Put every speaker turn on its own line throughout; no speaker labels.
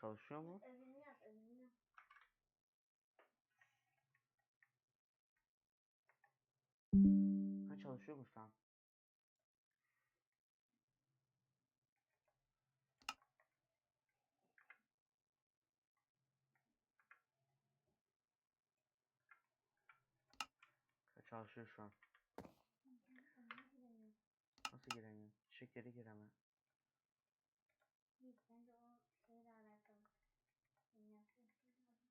çalışıyor mu?
Öbürünü yap, öbürünü yap.
Ha çalışıyormuş tamam. Ha, Çalışıyor şu an. Nasıl giremiyor? Şekeri giremem.
Yok, bence o şeyle alakalı. Senin yaptığın şeyle alakalı.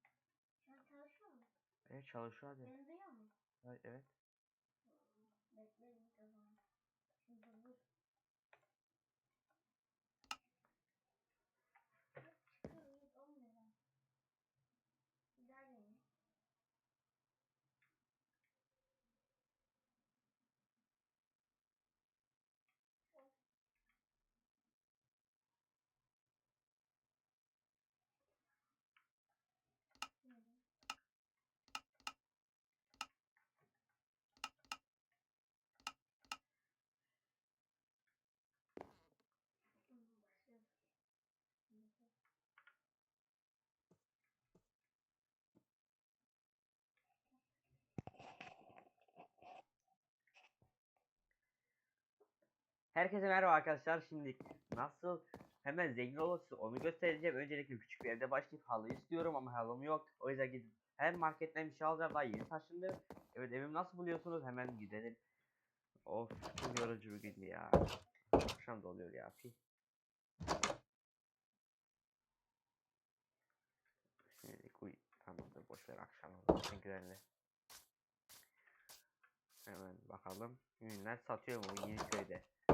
Şu an çalışıyor mu?
Evet çalışıyor hadi.
Beni duyuyor mu?
Evet. evet.
Bekle bir o zaman. Şimdi dur.
Herkese merhaba arkadaşlar. Şimdi nasıl hemen zengin olursun onu göstereceğim. Öncelikle küçük bir evde başlayıp halı istiyorum ama halım yok. O yüzden gidip hem marketten bir şey alacağım daha yeni taşındım. Evet evimi nasıl buluyorsunuz? Hemen gidelim. Of çok yorucu bir gün ya. Akşam da oluyor ya. Pi. Şimdi uy tamamdır boş ver akşam. Teşekkürlerle. Hemen bakalım. Ürünler satıyor mu Yeniköy'de? Bakalım.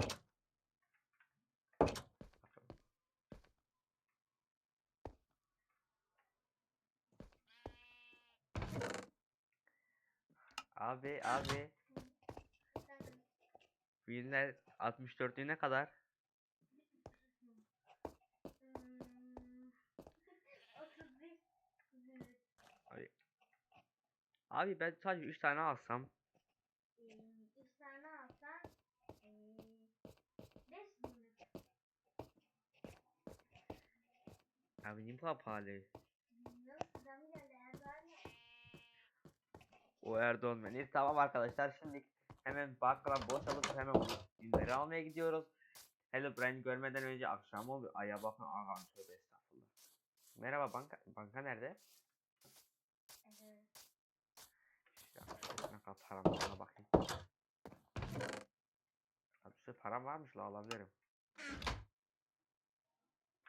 Abi abi
Efendim,
ürünler 64'lüğü ne kadar?
31 zümrüt.
Abi ben sadece 3 tane alsam.
Hmm, üç tane alsan hmm, beş zümrüt.
Abi niye bu pahalı?
Bilmiyorum, zam geldi Erdoğan ya.
O Erdoğan. Neyse tamam arkadaşlar şimdi hemen bankadan boş alıp hemen ürünleri almaya gidiyoruz. Hello Brand görmeden önce akşam oldu. Aya bakın ağam tövbe estağfurullah. Merhaba banka banka nerede?
Evet.
Ne kadar param var ona bakayım. Abi işte param varmış la alabilirim.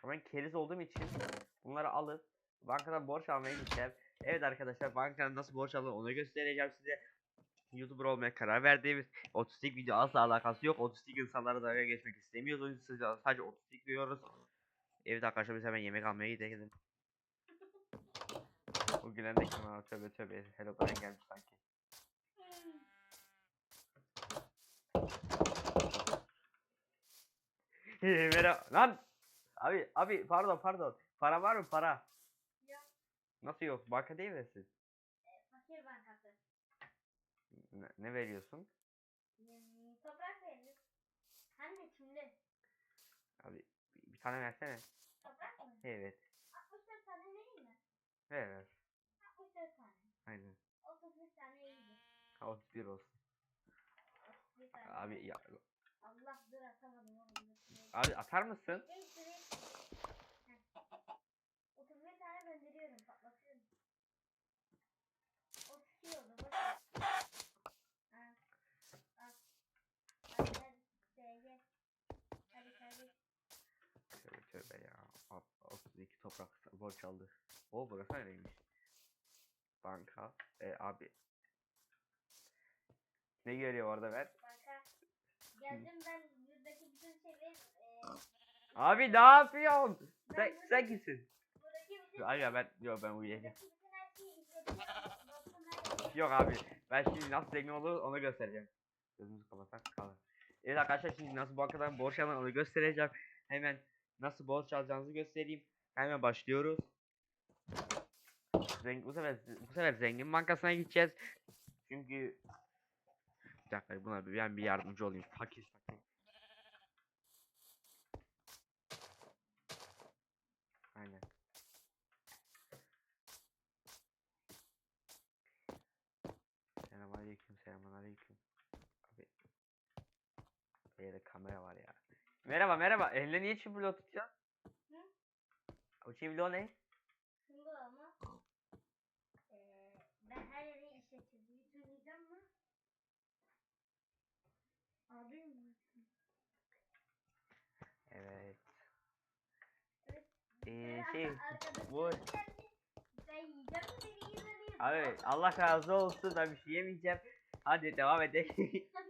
Ama Ben keriz olduğum için bunları alıp bankadan borç almaya gideceğim. Evet arkadaşlar bankadan nasıl borç alınır onu göstereceğim size. YouTuber olmaya karar verdiğimiz otistik video asla alakası yok. Otistik insanlara dalga geçmek istemiyoruz. O yüzden sadece otistik diyoruz. Evet arkadaşlar biz hemen yemek almaya gidelim. Bu gülen de kim? Tövbe tövbe. Hello Brian gelmiş sanki. Merhaba. Lan! Abi abi pardon pardon. Para var mı para? Nasıl yok? Banka değil misin?
Fakir bankası.
Ne, ne veriyorsun?
Hmm, toprak verir. Hem de kimde?
Abi bir, bir tane versene.
Toprak mı?
Evet.
64 tane vereyim mi?
Ver ver.
64 tane.
Aynen.
31 tane iyidir.
Ha, 31 olsun.
31 tane.
Abi ya
Allah dur atamadım oğlum.
abi atar mısın?
Neyse neyse. Heh. 31 tane gönderiyorum patlatıyorum. 32 oldu boş ver. Ha. Al. Hadi hadi. DG. Hadi kardeş.
Tövbe tövbe ya. Al- 32 toprak borç aldı. O burası nereymiş? Banka. E abi. Ne geliyor orada ver?
Banka. Geldim ben buradaki bütün şeyleri eee
Abi ne yapıyorsun? Sen, sen kimsin?
buradaki bütün
ben yok ben uyuyacağım. Yok abi ben şimdi nasıl zengin olur onu göstereceğim. Gözümüzü kapatsak kalır. Evet arkadaşlar şimdi nasıl bankadan borç alın onu göstereceğim. Hemen nasıl borç alacağınızı göstereyim. Hemen başlıyoruz. Zengin, bu sefer bu sefer zengin bankasına gideceğiz. Çünkü bir dakika buna ben bir yardımcı olayım. Fakir fakir. Aynen. Şeyde kamera var ya. Merhaba merhaba. Eline niye çibulo tutuyorsun?
Hı?
O çibulo ne?
Şimdi ama eee ben her işletiyorum. Söyleyeceğim mi? Abi mi?
Evet. Ee,
Arka-
şey bu abi Allah razı olsun ben bir şey yemeyeceğim. Hadi devam edelim.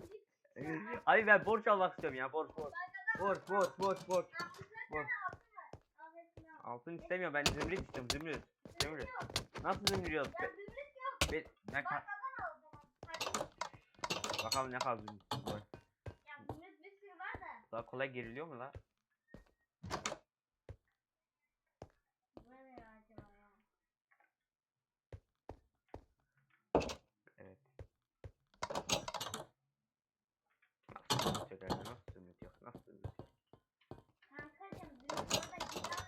abi ben borç almak istiyorum ya borç borç. Borç borç borç borç. Borç. Altın istemiyorum ben zümrüt istiyorum zümrüt. Zümrüt. Nasıl zümrüt?
Ya
Ben,
zümrüt yok.
ben, ben ka- bakalım ne kadar zümrüt.
Ya zümrüt bir sürü var da.
Daha kolay giriliyor mu la?
Bu ne ya acaba ya?
Evet. Nasıl zümrüt yok abi? Nasıl zümrüt yok? Nasıl zümrüt yok?
Kankacım zümrüt orada gider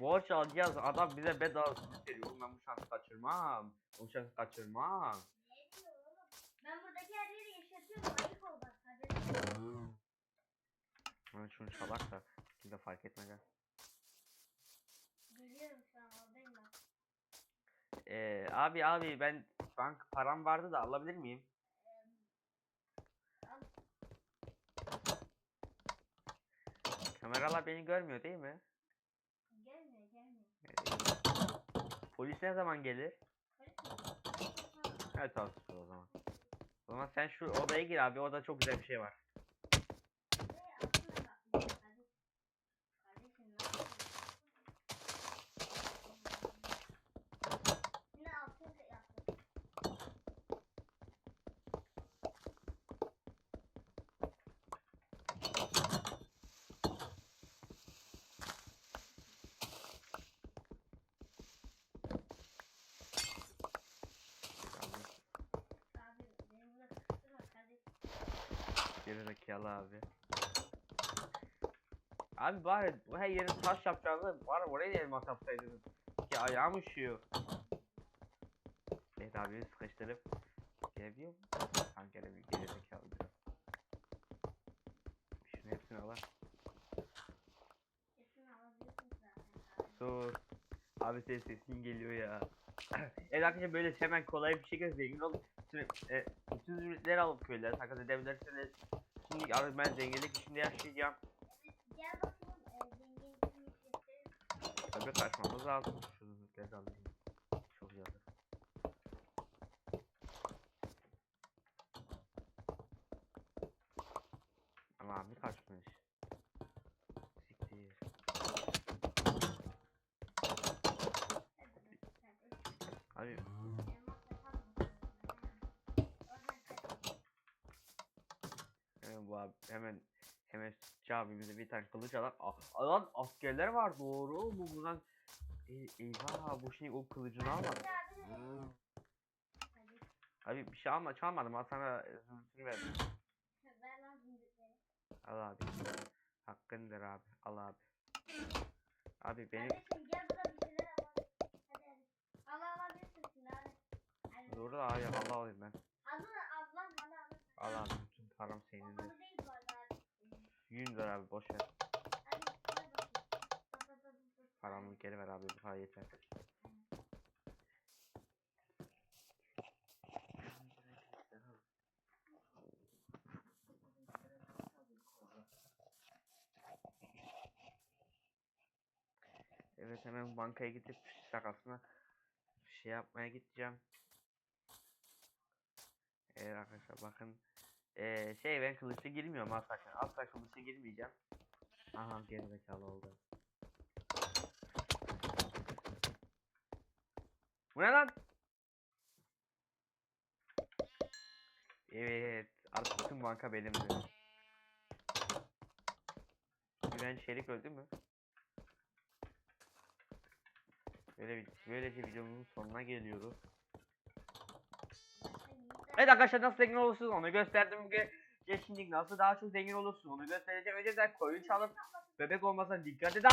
Borç alacağız. Adam bize bedava zümrüt veriyor. Ben bu şansı kaçırmam. Bu şansı kaçırmam.
Ne diyor oğlum? Ben buradaki her yeri yaşatıyorum. Ayıp ol bak. Hadi.
Ben şunu çalak da kimse fark etmeden.
Biliyorum şu an oradayım bak.
Ee, abi abi ben bank param vardı da alabilir miyim?
Al.
Kameralar beni görmüyor değil mi? Polis ne zaman gelir? Evet süper o zaman. O zaman sen şu odaya gir abi. Orada çok güzel bir şey var.
Buraya altına bak. Hadi. Kardeşim ne yapıyorsun? Yine altın yaptım.
Abi,
Abi beni burada sıkıştırma kardeşim.
Geri zekalı abi. Abi bari bu her yeri taş yapacağınızı bari oraya da elmas yapsaydınız. Ki ayağım üşüyor. Evet abi sıkıştırıp gelebiliyor mu? Gelemiyor. Geri zekalı biraz. Şunun hepsini al.
Kesin alabiliyorsun zaten. abi.
Dur. Abi senin sesin geliyor ya. evet arkadaşlar böyle hemen kolay bir şekilde zengin olup e, bütün zümrütleri alıp köylere takas edebilirsiniz. Şimdi abi ben zenginlik içinde yaşayacağım.
Gel bakalım e, zengin kimi gösterir.
Tabii kaçmamız lazım. Şu zümrütleri de alayım. Çok olur. Ama abi kaçmış. Siktir. Abi bu abi hemen hemen abimize bir tane kılıç alan ah, lan askerler var doğru bu buradan e, eyvah bu şey o kılıcını almadı.
Abi.
Hmm. Abi bir şey alma çalmadım al sana e, zümrütünü verdim.
Ver lan zümrütleri.
Al abi. Hakkındır abi. Al abi. Abi benim
Kardeşim gel burada bir şeyler alalım. Hadi hadi. Al alabilirsin. Hadi.
doğru da abi Allah alayım ben.
Al bunu ablam bana al.
Al abi bütün param senin.
Olmadı değil bu arada abi.
100 lira abi boş ver.
Ver.
Paramı geri ver abi bu para yeter. Evet hemen bankaya gidip şakasına şey yapmaya gideceğim. Evet arkadaşlar bakın. Ee, şey ben kılıçla girmiyorum asla. Asla kılıçla girmeyeceğim. Aha gerizekalı oldu. Bu ne lan? Evet. Artık bütün banka benimdi. Güven Çelik öldü mü? Böyle bir, böylece videomuzun sonuna geliyoruz. Evet arkadaşlar nasıl zengin olursunuz onu gösterdim. Şimdi nasıl daha çok zengin olursun onu göstereceğim. Önce de koyun çalıp bebek olmasına dikkat edin.